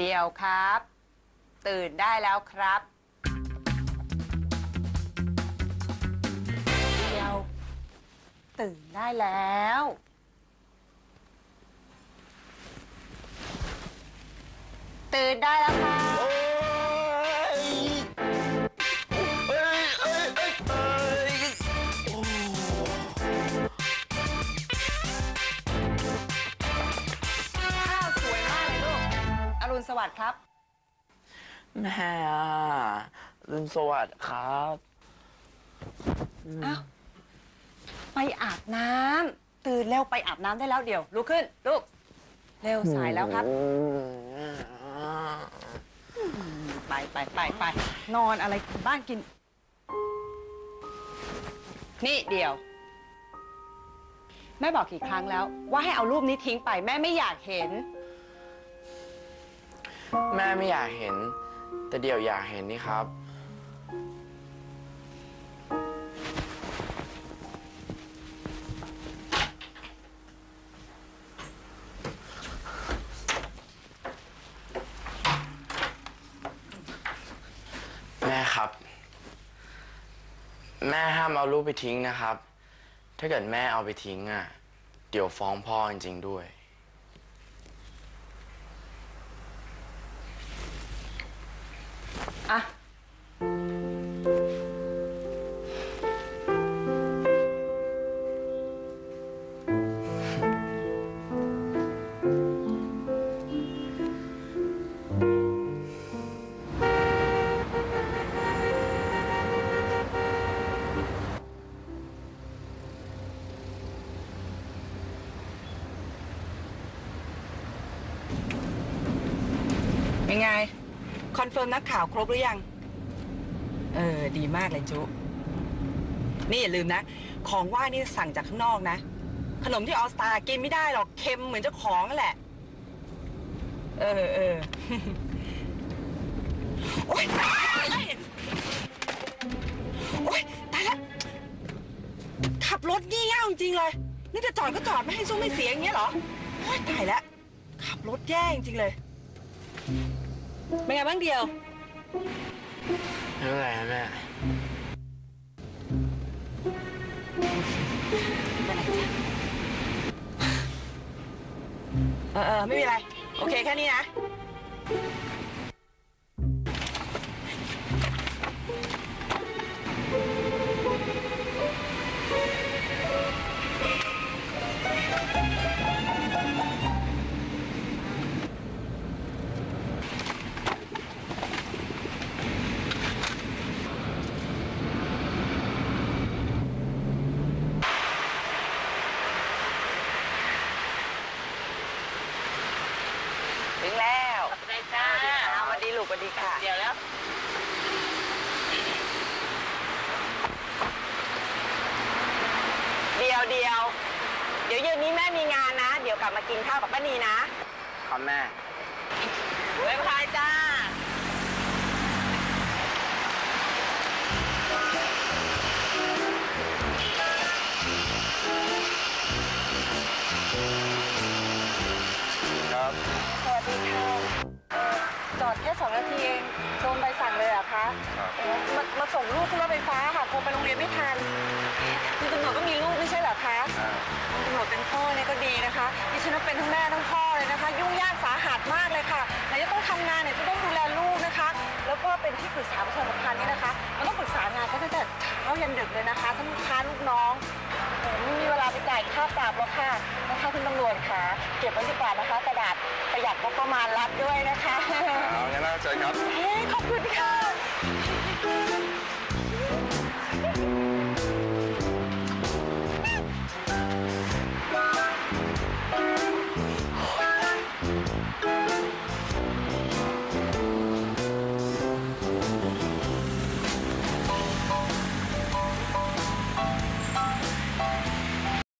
เดียวครับ ตื่นได้แล้วครับ เดียว ตื่นได้แล้ว ตื่นได้แล้วครับ อรุณสวัสดิ์ครับ แม่อะรุนสวัสดิ์ครับอ้าว ไปอาบน้ำตื่นเร็วไปอาบน้ำได้แล้วเดี๋ยวลุกขึ้นลูกเร็วสายแล้วครับไปไปไปไปนอนอะไรบ้านกิน นี่เดี๋ยว แม่บอกกี่ครั้งแล้ว ว่าให้เอารูปนี้ทิ้งไปแม่ไม่อยากเห็น แม่ไม่อยากเห็น แต่เดี๋ยวอยากเห็นนี่ครับ แม่ครับ แม่ห้ามเอารูปไปทิ้งนะครับ ถ้าเกิดแม่เอาไปทิ้งอะ เดี๋ยวฟ้องพ่อจริงๆด้วย เป็นไง คอนเฟิร์มนักข่าวครบหรือยัง เออ ดีมากเลยจุ นี่อย่าลืมนะ ของว่านี่สั่งจากข้างนอกนะ ขนมที่ออสตากินไม่ได้หรอก เค็มเหมือนเจ้าของนั่นแหละ เออเออโอ๊ยตายโอ๊ยตายแล้วขับรถงี่เง่าจริงๆเลย นี่จะจอดก็จอดไม่ให้ซุ้มไม่เสียอย่างเงี้ยเหรอ โอ๊ยตายแล้ว ขับรถแย่จริงๆเลย เป็นไงบ้างเดียวไม่เป็นไรครับแม่เออเออไม่มีอะไร โอเค แค่นี้นะ เอาวันดีลูกวันดีค่ะ เดี๋ยวแล้วเดียวเดียว เดี๋ยวเย็นนี้แม่มีงานนะ เดี๋ยวกลับมากินข้าวกับป้านีนะ ครับแม่ บ๊ายบายจ้า อดแค่สองนาทีเองโดนใบสั่งเลยเหรอคะครับเอ่อมามาส่งลูกขึ้นรถไฟฟ้าค่ะคงไปโรงเรียนไม่ทันคุณตำรวจก็มีลูกไม่ใช่เหรอคะคุณตำรวจเป็นพ่อเนี่ยก็ดีนะคะดิฉันก็เป็นทั้งแม่ทั้งพ่อเลยนะคะ ยุ่งยากสาหัสมากเลยค่ะไหนจะต้องทำงานไหนจะต้องดูแล เป็นที่ปรึกษาประชาสัมพันธ์นี่นะคะมันต้องปรึกษางานกันตั้งแต่เช้ายันดึกเลยนะคะทั้งลูกค้าลูกน้องผมไม่มีเวลาไปจ่ายค่าปรับหรอกค่ะนะคะคุณตำรวจค่ะ เก็บไว้ดีกว่านะคะ กระดาษประหยัดงบประมาณรัฐด้วยนะคะ เอางั้นน่าเจอครับ เฮ้ยขอบ